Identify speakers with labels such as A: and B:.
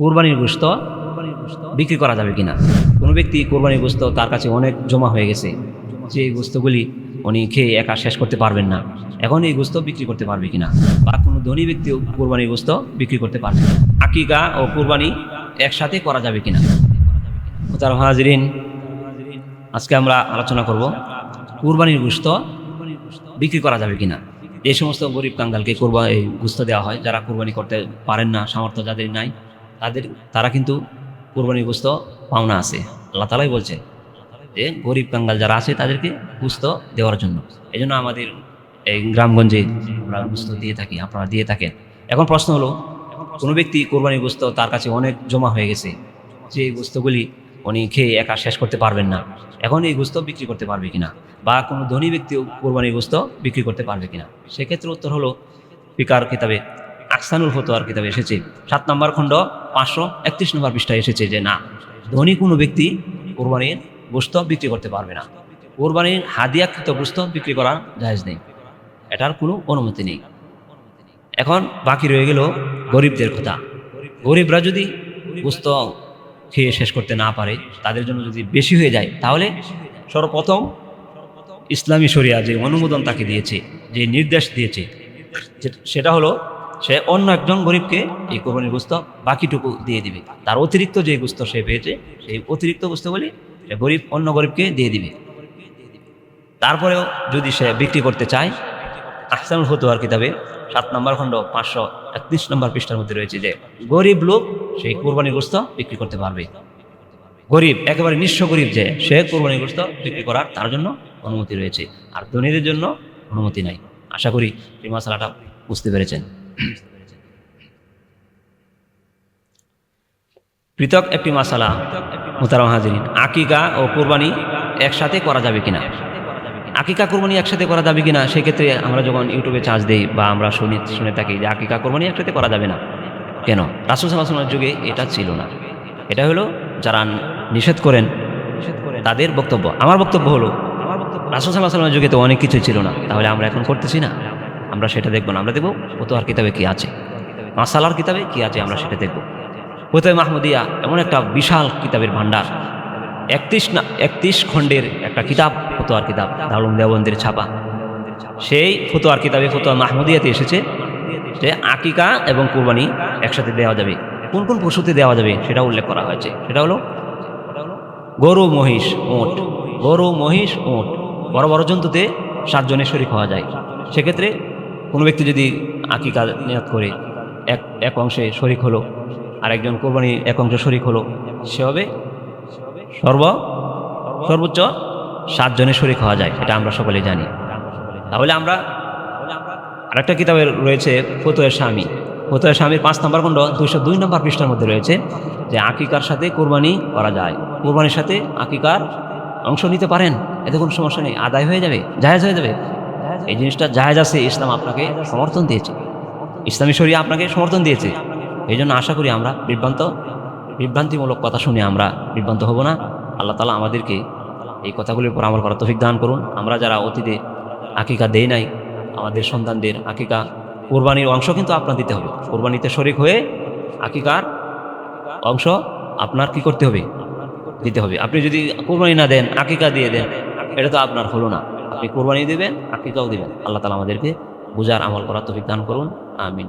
A: কোরবানির গোস্ত বিক্রি করা যাবে কিনা? কোনো ব্যক্তি কোরবানির গোস্ত তার কাছে অনেক জমা হয়ে গেছে, যে এই গোস্তগুলি উনি খেয়ে একা শেষ করতে পারবেন না। এখন এই গোস্ত বিক্রি করতে পারবে কিনা? বা কোনো ধনী ব্যক্তিও কোরবানির গোস্ত বিক্রি করতে পারবে। আকিকা ও কোরবানি একসাথে করা যাবে কিনা? তার হাজরিন, আজকে আমরা আলোচনা করব কোরবানির গোস্ত বিক্রি করা যাবে কিনা? এই সমস্ত গরিব কাঙ্গালকে কোরবা, এই গুস্ত দেওয়া হয়। যারা কোরবানি করতে পারেন না, সামর্থ্য যাদের নাই তাদের, তারা কিন্তু কোরবানির গুস্ত পাওনা আছে। আল্লাহ তালাই বলছেন যে, গরিব কাঙ্গাল যারা আছে, তাদেরকে গুস্ত দেওয়ার জন্য। এই জন্য আমাদের এই গ্রামগঞ্জে আমরা গুস্ত দিয়ে থাকি, আপনারা দিয়ে থাকেন। এখন প্রশ্ন হলো, কোনো ব্যক্তি কোরবানির গুস্ত তার কাছে অনেক জমা হয়ে গেছে, যে এই গুস্তগুলি উনি খেয়ে একা শেষ করতে পারবেন না, এখন এই গোস্ত বিক্রি করতে পারবে কিনা? বা কোনো ধনী ব্যক্তিও কোরবানির গোস্ত বিক্রি করতে পারবে কিনা? সেক্ষেত্রে উত্তর হলো পিকার কিতাবে, আকসানুল ফতোয়ার কিতাবে এসেছে। সাত নম্বর খণ্ড পাঁচশো একত্রিশ নম্বর পৃষ্ঠায় এসেছে যে না, ধনী কোনো ব্যক্তি কোরবানির গোস্ত বিক্রি করতে পারবে না। কোরবানির হাদিয়াকৃত গোস্ত বিক্রি করার জায়েজ নেই। এটার কোনো অনুমতি নেই। এখন বাকি রয়ে গেল গরিবদের কথা। গরিবরা যদি গোস্ত খেয়ে শেষ করতে না পারে, তাদের জন্য যদি বেশি হয়ে যায়, তাহলে সর্বপ্রথম ইসলামী শরিয়া যে অনুমোদন তাকে দিয়েছে, যে নির্দেশ দিয়েছে, সেটা হলো সে অন্য একজন গরিবকে এই কোরবানির গোস্ত বাকিটুকু দিয়ে দিবে। তার অতিরিক্ত যে গুস্ত সে পেয়েছে, সেই অতিরিক্ত গোস্তগুলি সে গরিব, অন্য গরিবকে দিয়ে দিবে। তারপরেও যদি সে বিক্রি করতে চায় আহসানুল ফতুয়ার কিতাবে সাত নম্বর খণ্ড পাঁচশো একত্রিশ নম্বর পৃষ্ঠার মধ্যে রয়েছে যে, গরিব লোক সেই কোরবানির গোস্ত বিক্রি করতে পারবে। গরিব, একেবারে নিঃস্ব গরিব যে, সে কোরবানির গোস্ত বিক্রি করার তার জন্য অনুমতি রয়েছে। আর ধনীদের জন্য অনুমতি নাই। আশা করি এই মশলাটা বুঝতে পেরেছেন। পৃথক একটি মশালা মোতারাম হাজিরিন। আকিকা ও কোরবানি একসাথে করা যাবে কিনা? আকিকা, কোরবানি একসাথে করা যাবে কিনা? সেক্ষেত্রে আমরা যখন ইউটিউবে চার্জ দিই বা আমরা শুনি, শুনে থাকি যে আকিকা, কোরবানি একসাথে করা যাবে না। কেন? রাসুল সাল্লাহামের যুগে এটা ছিল না। এটা হলো যারা নিষেধ করেন, তাদের বক্তব্য। আমার বক্তব্য হলো, রাসুল সাল্লাহ যুগে তো অনেক কিছু ছিল না। তাহলে আমরা এখন করতেছি না? আমরা সেটা দেখব না। আমরা দেখব ফতোয়ার কিতাবে কি আছে। মাসালার কিতাবে কি আছে আমরা সেটা দেখব। ফতোয় মাহমুদিয়া এমন একটা বিশাল কিতাবের ভান্ডার একত্রিশ না, একত্রিশ খণ্ডের একটা কিতাব, ফতোয়ার কিতাব দারুম দেওবন্দের ছাপা। সেই ফতোয়ার কিতাবে ফতোয়া মাহমুদিয়াতে এসেছে যে আকিকা এবং কুরবানি একসাথে দেওয়া যাবে। কোন কোন পশুতে দেওয়া যাবে সেটা উল্লেখ করা হয়েছে। সেটা হলো গরু, মহিষ, ওট। গরু, মহিষ, ওট। বড় বড় জন্তুতে সাতজনের শরিক হওয়া যায়। সেক্ষেত্রে কোনো ব্যক্তি যদি আকিকা নিয়াত করে, এক এক অংশে শরিক হলো আর একজন কোরবানি এক অংশে শরিক হলো, সে হবে সর্ব, সর্বোচ্চ সাতজনের শরিক হওয়া যায়, এটা আমরা সকলে জানি। তাহলে আমরা আরেকটা কিতাবের রয়েছে ফতোয়ের স্বামী ফতোয়ের স্বামীর পাঁচ নম্বর খণ্ড দুইশো দুই নম্বর পৃষ্ঠার মধ্যে রয়েছে যে আকিকার সাথে কোরবানি করা যায়। কোরবানির সাথে আকিকার অংশ নিতে পারেন। এতে কোনো সমস্যা নেই, আদায় হয়ে যাবে, জায়েজ হয়ে যাবে। এই জিনিসটা জায়েজ আছে, ইসলাম আপনাকে সমর্থন দিয়েছে। ইসলামী শরিয়া আপনাকে সমর্থন দিয়েছে। এই জন্য আশা করি আমরা বিভ্রান্ত, বিভ্রান্তিমূলক কথা শুনে আমরা বিভ্রান্ত হব না। আল্লাহ তালা আমাদেরকে এই কথাগুলির উপর আমল করার তফিক দান করুন। আমরা যারা অতীতে আকিকা দেই নাই, আমাদের সন্তানদের আকিকা কোরবানির অংশ কিন্তু আপনার দিতে হবে। কোরবানিতে শরিক হয়ে আকিকার অংশ আপনার কি করতে হবে? দিতে হবে। আপনি যদি কোরবানি না দেন, আকিকা দিয়ে দেন, এটা তো আপনার হলো না। আপনি কোরবানি দেবেন আকিকাও দেবেন। আল্লাহ তালা আমাদেরকে বুঝার আমল করার তফিক দান করুন। আমিন।